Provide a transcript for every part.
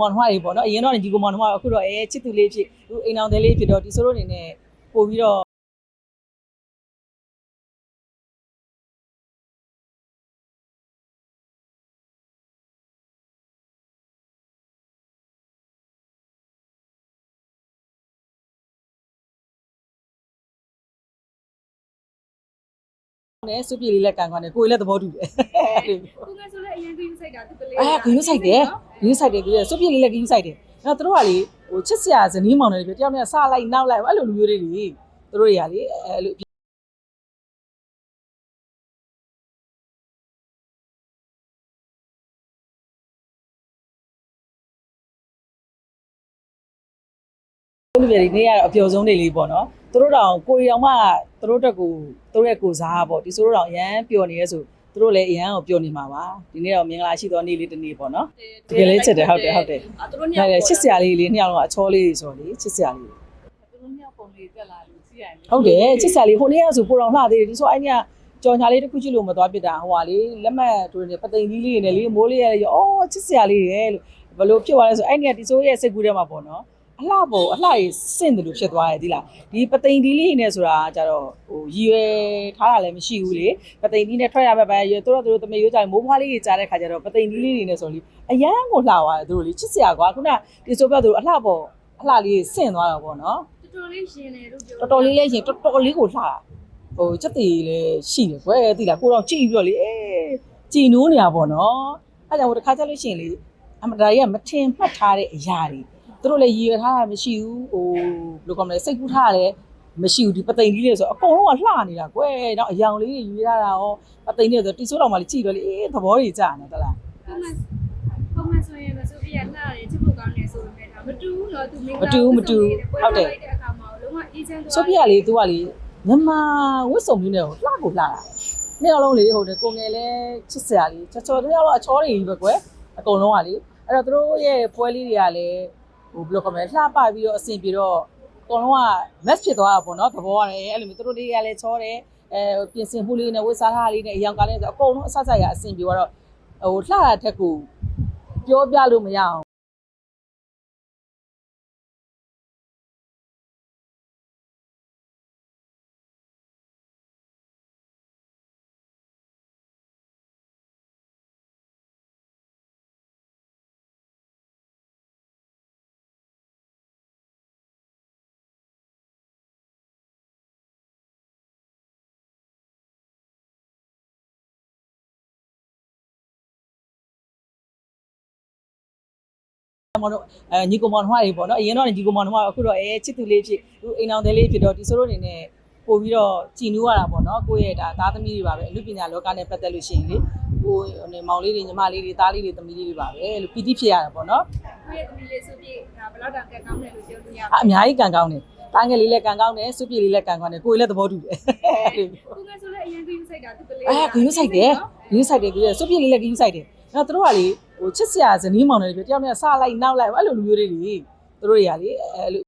မောင်နှမတွေပေါ့နော်အရင်တော့ညီကိုမောင်နှမအခုတော့အဲချစ်သူလေးဖြစ်သူအိမ်အောင်တယ်လေးဖြစ်တော့ဒီဆိုလို့အနေနဲ့ပို့ပြီးတော့နဲ့စုပြေလေးလက်ကန်ကွာနဲ့ကိုယ်လည်းသဘောတူတယ်ကိုငါဆိုလည်းအရင်ကယူဆိုင်တာသူကလေးအဲဂရုစိုက်တယ် ဂရုစိုက်တယ်ပြီးတော့စုပြေလေးလည်းဂရုစိုက်တယ်အဲ့တော့သူတို့ကလေဟိုချစ်စရာဇနီးမောင်တွေပြတယောက်နဲ့စလိုက်နောက်လိုက်အဲ့လိုလူမျိုးတွေလေသူတို့တွေကလေအဲ့လိုလူတွေနေရအပျော်ဆုံးနေလေးပေါ့နော်သူတို့တောင်ကိုရီတောင်မှသူတို့တက်ကိုသူတို့ရဲ့ကိုစားပေါ့ဒီဆိုတော့တောင်အရန်ပျော်နေရဲဆို သူတို့လည်းအရန်ကိုပျော်နေမှာပါဒီနေ့တော့မင်္ဂလာရှိသောနေ့လေးတစ်နေ့ပေါ့နော်တကယ်လေးချစ်တယ်ဟုတ်တယ်ဟုတ်တယ်အာသူတို့ညဒါလည်းချစ်စရာလေးလေးနှစ်ယောက်လုံးကအချောလေးဆိုတော့လေချစ်စရာလေးသူတို့ညပုံလေးတက်လာလို့ကြည့်ရတယ်ဟုတ်တယ်ချစ်စရာလေးဟိုနေ့ကဆိုပိုတော်လှသေးတယ်ဒီဆိုအဲ့ညကြော်ညာလေးတစ်ခုချစ်လို့မသွားပြစ်တာဟိုဟာလေလက်မှတ်တူနေပသိမ်ကြီးလေးနဲ့လေမိုးလေးရရောအော်ချစ်စရာလေးရယ်လို့ဘယ်လိုဖြစ်သွားလဲဆိုအဲ့ညဒီဆိုရဲ့စိတ်ကူးထဲမှာပေါ့နော် အလှပေါ်အလှကြီးစင့်တယ်လို့ဖြစ်သွားရဲ့ဒီလားဒီပသိမ်ဒီလေးနဲ့ဆိုတာကြတော့ဟိုရည်ရွယ်ထားတာလည်းမရှိဘူးလေပသိမ်ဒီနဲ့ထွက်ရမဲ့ပဲရတို့တို့တမေရိုးကြတယ်မိုးဖွားလေးကြီးကြားတဲ့ခါကျတော့ပသိမ်ဒီလေးတွေနဲ့ဆိုလေအရန်ကိုလှသွားတယ်တို့လေချစ်စရာကွာခုနဒီဆိုပြတို့အလှပေါ်အလှလေးစင့်သွားတာပေါ့နော်တော်တော်လေးရှင်တယ်လို့ပြောတော်တော်လေးလဲရှင်တော်တော်လေးကိုလှတာဟိုချက်တီလည်းရှိတယ်ကွယ်သိလားကိုတော့ကြည့်ပြီးတော့လေအေးကြည်နိုးနေတာပေါ့နော်အဲ့ကြောင့်ဟိုတစ်ခါကျလို့ရှိရင်လေအမဒါကြီးကမထင်မှတ်ထားတဲ့အရာတွေ သူတို့လည်းရည်ရွယ်ထားတာမရှိဘူးဟိုဘယ်လိုကောမလဲစိတ်ကူးထားရတယ်မရှိဘူးဒီပသိမ်ကြီးလေးဆိုအကုန်လုံးကလှနေတာကွယ်တော့အယောင်လေးတွေယူရတာရောပသိမ်လေးဆိုတီဆိုးတော်မှလေကြည့်တော့လေအေးသဘောတွေကြာနေတလားပုံမှန်ပုံမှန်ဆိုရင်မဆိုပြရလှတယ်ချစ်ဖို့ကောင်းတယ်ဆိုပေမဲ့ဒါမတူဘူးနော်သူမင်္ဂလာတဲ့အခါမှာလုံးဝအေးချမ်းသွားဆိုပြရလေ तू ကလေမြန်မာဝတ်စုံမျိုးနဲ့ကိုလှကိုလှတာနှစ်ယောက်လုံးလေဟိုကိုငယ်လဲချစ်စရာလေးချောချောတယောက်တော့အချောတွေကြီးပဲကွယ်အကုန်လုံးကလေအဲ့တော့သူတို့ရဲ့ပွဲလေးတွေကလည်း ဟိုဘယ်လိုခေါ်မလဲလှပပြီးတော့အဆင်ပြေတော့အကုန်လုံးက match ဖြစ်သွားတာပေါ့နော်သဘောရတယ်အဲ့လိုမျိုးသူတို့လေးကလည်းချောတယ်အဲပြင်ဆင်မှုလေးနဲ့ဝတ်စားထားလေးနဲ့အယောင်ကလည်းဆိုအကုန်လုံးအဆဆက်ရအဆင်ပြေသွားတော့ဟိုလှတာထက်ကိုပြောပြလို့မရအောင် မောင်တို့အဲညီကိုမောင်နှမတွေပေါ့နော်အရင်တော့ညီကိုမောင်နှမအခုတော့အဲချစ်သူလေးဖြစ်သူအိမ်အောင်တယ်လေးဖြစ်တော့ဒီဆိုလို့အနေနဲ့ပို့ပြီးတော့ကြည်နူးရတာပေါ့နော်ကိုယ့်ရဲ့ဒါသားသမီးတွေပါပဲအမှုပညာလောကနဲ့ပတ်သက်လို့ရှိရင်လေကိုဟိုနေမောင်လေးတွေညီမလေးတွေသားလေးတွေသမီးလေးတွေပါပဲလို့ပီတိဖြစ်ရတာပေါ့နော်ကိုယ့်ရဲ့သမီးလေးဆိုပြဒါဘယ်တော့တောင်ကဲကောင်းတယ်လို့ပြောလို့ရအအများကြီးကံကောင်းတယ်တားငယ်လေးလည်းကံကောင်းတယ်စုပြေလေးလည်းကံကောင်းတယ်ကိုယ်လည်းသဘောတူတယ်ကိုငါဆိုလည်းအရင်ကယူဆိုင်တာသူကလေးအဲဂရုစိုက်တယ်ဂရုစိုက်တယ်ဂရုစုပြေလေးလည်းဂရုစိုက်တယ်အဲ့တော့သူတို့ကလေဟို ချစ်စရာဇနီးမောင်တွေပြတယောက်နဲ့စလိုက်နောက်လိုက်အဲ့လိုလူမျိုးတွေလေသူတို့တွေကလေအဲ့လို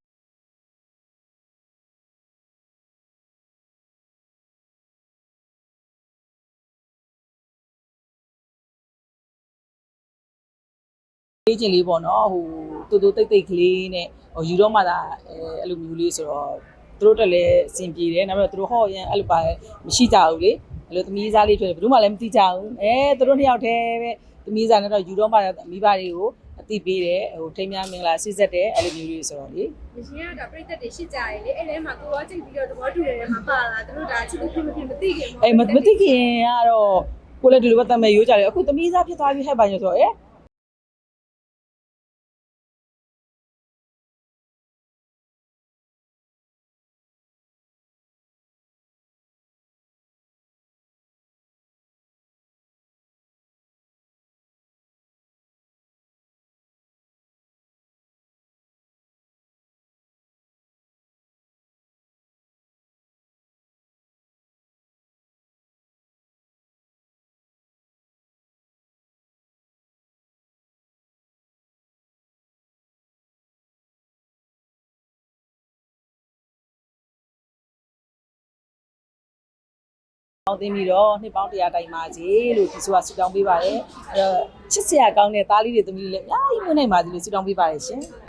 လေးချင်းလေးပေါ့နော်ဟိုတူတူတိတ်တိတ်ကလေးနဲ့ဟိုယူတော့မှသာအဲအဲ့လိုမျိုးလေးဆိုတော့သူတို့တက်လည်းအဆင်ပြေတယ်နောက်ပြီးတော့သူတို့ဟော့ရန်အဲ့လိုပါမရှိကြဘူးလေအဲ့လိုသမီးစားလေးဖြစ်တယ်ဘယ်သူမှလည်းမသိကြဘူးအဲသူတို့နှစ်ယောက်တည်းပဲ သမီးစားနဲ့တော့ယူတော့မှသာမိဘတွေကိုအတိပေးတယ်ဟိုထိမ်းများမင်္ဂလာစိစက်တယ်အဲ့လိုမျိုးလေးဆိုတော့လေရှင်ကဒါပြိသက်တွေရှိကြတယ်လေအဲ့ထဲမှာကိုရောချိန်ပြီးတော့သဘောတူတယ်မှာပါလာသူတို့ဒါချစ်သူဖြစ်မဖြစ်မသိခင်အဲမမသိခင်ကတော့ကိုလည်းဒီလိုပဲတတ်မဲ့ရိုးကြတယ်အခုသမီးစားဖြစ်သွားပြီဟဲ့ပါညဆိုတော့အဲ င်သိပြီးတော့နှစ်ပေါင်း100တိုင်ပါစေလို့ဒီဆိုတာဆုတောင်းပေးပါတယ်အဲ့တော့ချစ်စရာကောင်းတဲ့သားလေးတွေသမီးလေးလည်းအများကြီးမွေးနိုင်ပါသေးလို့ဆုတောင်းပေးပါရရှင်။